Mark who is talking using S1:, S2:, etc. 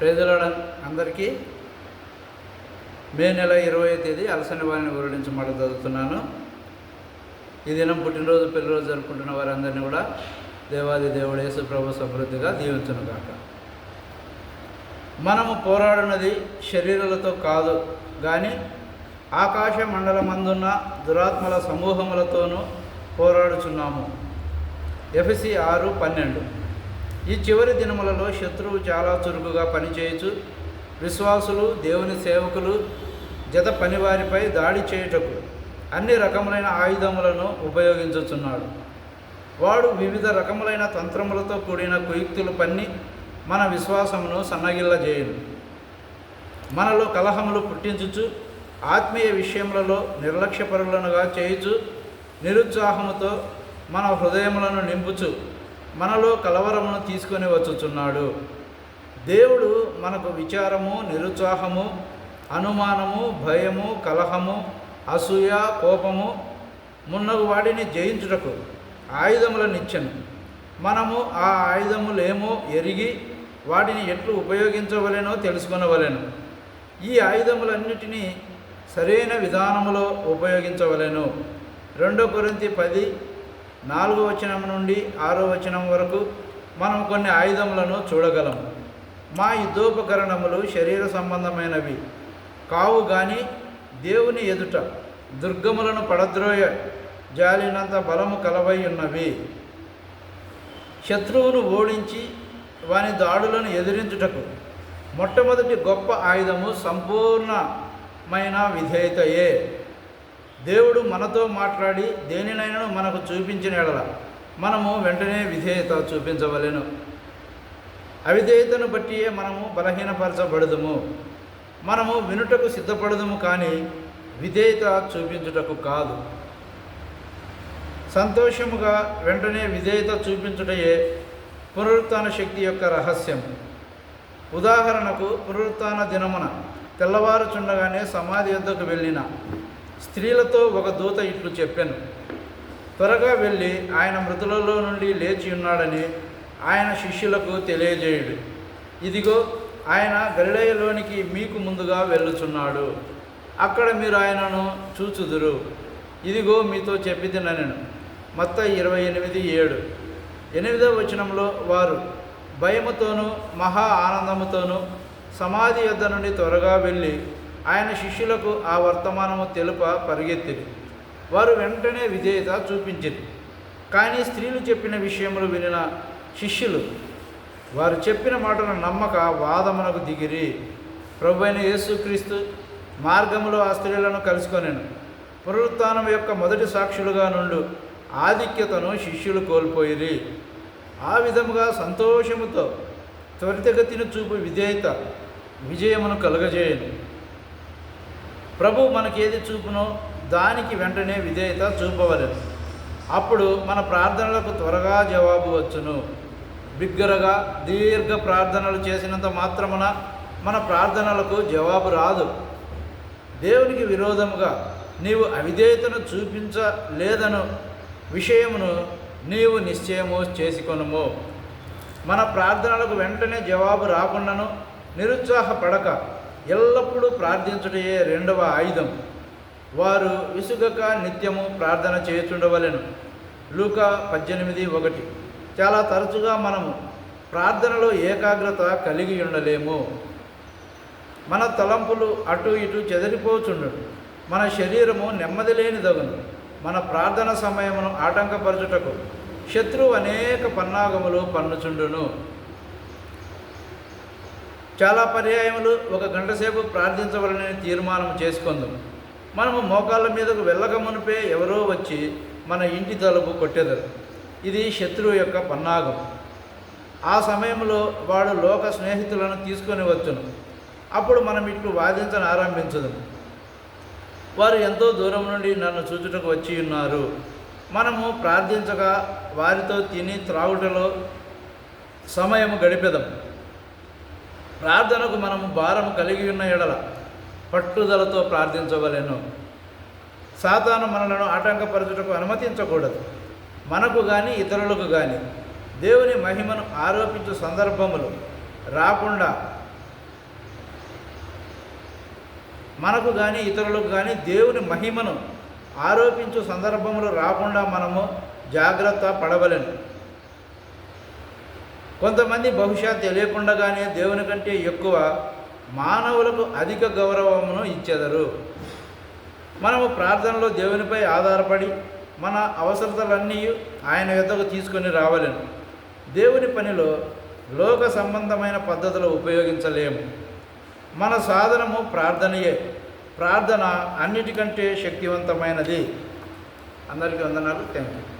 S1: ప్రజల అందరికీ. మే నెల ఇరవై తేదీ అలసని వారిని గురించి మాట చదువుతున్నాను. ఈ దినం పుట్టినరోజు పెళ్ళిరోజు జరుపుకుంటున్న వారందరినీ కూడా దేవాది దేవుడు యేసు ప్రభు సమృద్ధిగా దీవించును కాక మనము పోరాడినది శరీరాలతో కాదు కానీ ఆకాశ మండలమందున్న దురాత్మల సమూహములతోనూ పోరాడుచున్నాము. ఎఫ్సి ఆరు పన్నెండు. ఈ చివరి దినములలో శత్రువు చాలా చురుకుగా పనిచేయచ్చు విశ్వాసులు దేవుని సేవకులు జత పనివారిపై దాడి చేయుటకు అన్ని రకములైన ఆయుధములను ఉపయోగించుచున్నాడు. వాడు వివిధ రకములైన తంత్రములతో కూడిన కుయుక్తులు పన్ని మన విశ్వాసమును సన్నగిల్లజేయును. మనలో కలహములు పుట్టించుచు ఆత్మీయ విషయములలో నిర్లక్ష్యపరులనుగా చేయుచు నిరుత్సాహముతో మన హృదయములను నింపుచు మనలో కలవరమును తీసుకొని వచ్చుచున్నాడు. దేవుడు మనకు విచారము నిరుత్సాహము అనుమానము భయము కలహము అసూయ కోపము మున్నగు వాటిని జయించుటకు ఆయుధములనిచ్చను. మనము ఆ ఆయుధములేమో ఎరిగి వాటిని ఎట్లు ఉపయోగించవలెనో తెలుసుకొనవలెను. ఈ ఆయుధములన్నిటినీ సరైన విధానములో ఉపయోగించవలెను. రెండో కొరింతి పది నాలుగో వచనం నుండి ఆరో వచనం వరకు మనం కొన్ని ఆయుధములను చూడగలము. మా యుద్ధోపకరణములు శరీర సంబంధమైనవి. కావు కానీ దేవుని ఎదుట దుర్గములను పడద్రోయ జాలినంత బలము కలవై ఉన్నవి. శత్రువును ఓడించి వాని దాడులను ఎదిరించుటకు మొట్టమొదటి గొప్ప ఆయుధము సంపూర్ణమైన విధేయతయే. దేవుడు మనతో మాట్లాడి దేనినైనా మనకు చూపించిన ఎడల మనము వెంటనే విధేయత చూపించవలెను. అవిధేయతను బట్టియే మనము బలహీనపరచబడదుము. మనము వినుటకు సిద్ధపడదుము కానీ విధేయత చూపించుటకు కాదు. సంతోషముగా వెంటనే విధేయత చూపించుటయే పునరుత్న శక్తి యొక్క రహస్యం. ఉదాహరణకు పునరుత్న దినమున తెల్లవారుచుండగానే సమాధి వద్దకు వెళ్ళిన స్త్రీలతో ఒక దూత ఇట్లు చెప్పాను. త్వరగా వెళ్ళి ఆయన మృతులలో నుండి లేచి ఉన్నాడని ఆయన శిష్యులకు తెలియజేయుడు. ఇదిగో ఆయన గలిలయలోనికి మీకు ముందుగా వెళ్ళుచున్నాడు. అక్కడ మీరు ఆయనను చూచుదురు. ఇదిగో మీతో చెప్పిదినను మొత్తం ఇరవై ఎనిమిది ఏడు. ఎనిమిదవ వచనంలో వారు భయముతోనూ మహా ఆనందముతోనూ సమాధి యొద్ద నుండి త్వరగా వెళ్ళి ఆయన శిష్యులకు ఆ వర్తమానము తెలుప పరిగెత్తిరి వారు వెంటనే విధేయత చూపించింది కానీ స్త్రీలు చెప్పిన విషయములు వినిన శిష్యులు వారు చెప్పిన మాటను నమ్మక వాదమునకు దిగిరి. ప్రభు అయిన యేసుక్రీస్తు మార్గములో ఆ స్త్రీలను కలుసుకొనెను. పునరుత్నం యొక్క మొదటి సాక్షులుగా నుండు ఆధిక్యతను శిష్యులు కోల్పోయిరి. ఆ విధముగా సంతోషముతో త్వరితగతిని చూపు విధేయత విజయమును కలుగజేయను. ప్రభు మనకి ఏది చూపునో దానికి వెంటనే విధేయత చూపవలెను. అప్పుడు మన ప్రార్థనలకు త్వరగా జవాబు వచ్చును. బిగ్గరగా దీర్ఘ ప్రార్థనలు చేసినంత మాత్రమున మన ప్రార్థనలకు జవాబు రాదు. దేవునికి విరోధముగా నీవు అవిధేయతను చూపించలేదను విషయమును నీవు నిశ్చయము చేసుకొనుము. మన ప్రార్థనలకు వెంటనే జవాబు రాకుండాను నిరుత్సాహపడక ఎల్లప్పుడూ ప్రార్థించుటయే రెండవ ఆయుధం. వారు విసుగక నిత్యము ప్రార్థన చేయుచుండవలెను. లూక పద్దెనిమిది ఒకటి. చాలా తరచుగా మనము ప్రార్థనలో ఏకాగ్రత కలిగి ఉండలేము. మన తలంపులు అటు ఇటు చెదిరిపోచుండు మన శరీరము నెమ్మది లేనిదగును మన ప్రార్థన సమయమును ఆటంకపరచుటకు శత్రువు అనేక పన్నాగములు పన్నుచుండును. చాలా పర్యాయములు ఒక గంట సేపు ప్రార్థించవలనని తీర్మానం చేసుకుందాం మనము మోకాళ్ళ మీదకు వెళ్ళక మునిపే ఎవరో వచ్చి మన ఇంటి తలుపు కొట్టెదరు. ఇది శత్రువు యొక్క పన్నాగం ఆ సమయంలో వాడు లోక స్నేహితులను తీసుకొని వచ్చును. అప్పుడు మనం ఇట్లు వాదించని ఆరంభించదు. వారు ఎంతో దూరం నుండి నన్ను చూచుటకు వచ్చి ఉన్నారు. మనము ప్రార్థించగా వారితో తిని త్రాగుటలో సమయము గడిపెదాం. ప్రార్థనకు మనము భారం కలిగి ఉన్న ఎడల పట్టుదలతో ప్రార్థించవలేను. సాతాను మనలను ఆటంకపరచుటకు అనుమతించకూడదు. మనకు కానీ ఇతరులకు కానీ దేవుని మహిమను ఆరోపించు సందర్భములు రాకుండా మనకు కానీ ఇతరులకు కానీ దేవుని మహిమను ఆరోపించు సందర్భములు రాకుండా మనము జాగ్రత్త పడవలేను. కొంతమంది బహుశా తెలియకుండానే దేవుని కంటే ఎక్కువ మానవులకు అధిక గౌరవమును ఇచ్చెదరు. మనము ప్రార్థనలో దేవునిపై ఆధారపడి మన అవసరతలన్నీ ఆయన యొద్దకు తీసుకొని రావలేను దేవుని పనిలో లోక సంబంధమైన పద్ధతులు ఉపయోగించలేము. మన సాధనము ప్రార్థనయే. ప్రార్థన అన్నిటికంటే శక్తివంతమైనది. అందరికీ వందనాలు. Thank you